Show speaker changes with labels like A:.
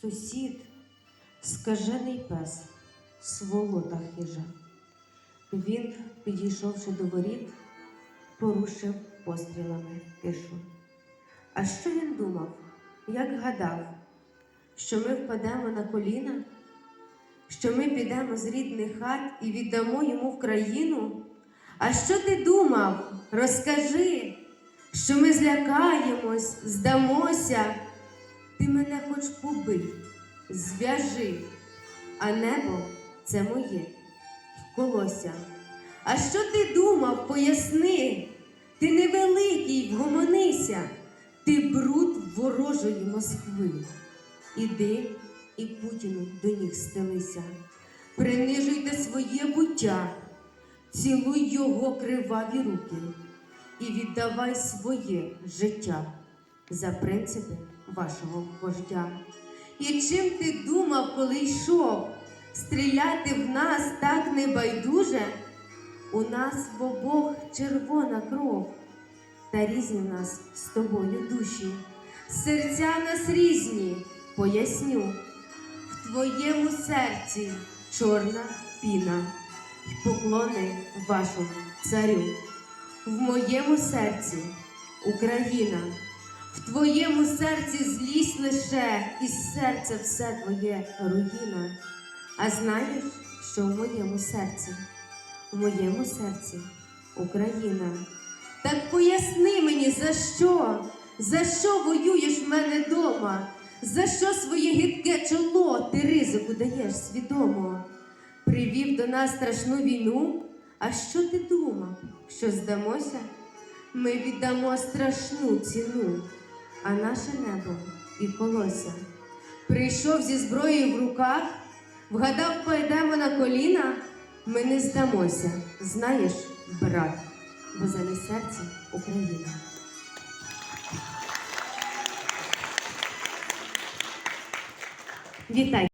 A: сусід, скажений пес, сволота хижа. Він, підійшовши до воріт, порушив пострілами тишу. А що він думав, як гадав, що ми впадемо на коліна, що ми підемо з рідних хат і віддамо йому в країну? А що ти думав? Розкажи, що ми злякаємось, здамося. Ти мене хоч побий, зв'яжи, а небо це моє колося. А що ти думав, поясни? Ти невеликий, вгомонися, ти бруд ворожої Москви. Іди і Путіну до ніг стелися, принижуйте своє буття, цілуй його криваві руки і віддавай своє життя за принципи вашого вождя. І чим ти думав, коли йшов? Стріляти в нас так небайдуже? У нас в обох червона кров, та різні в нас з тобою душі. Серця нас різні, поясню. В твоєму серці чорна піна, й поклони вашому царю. В моєму серці Україна, в твоєму серці злість лише, і серце все твоє руїна. А знаєш, що в моєму серці? В моєму серці Україна. Так поясни мені, за що? За що воюєш в мене дома? За що своє гидке чоло ти ризику даєш свідомо? Привів до нас страшну війну. А що ти думав? Що здамося? Ми віддамо страшну ціну, а наше небо і колося. Прийшов зі зброєю в руках, вгадав, пойдемо на коліна. Ми не здамося, знаєш, брат, бо замість серця Україна. Вітай!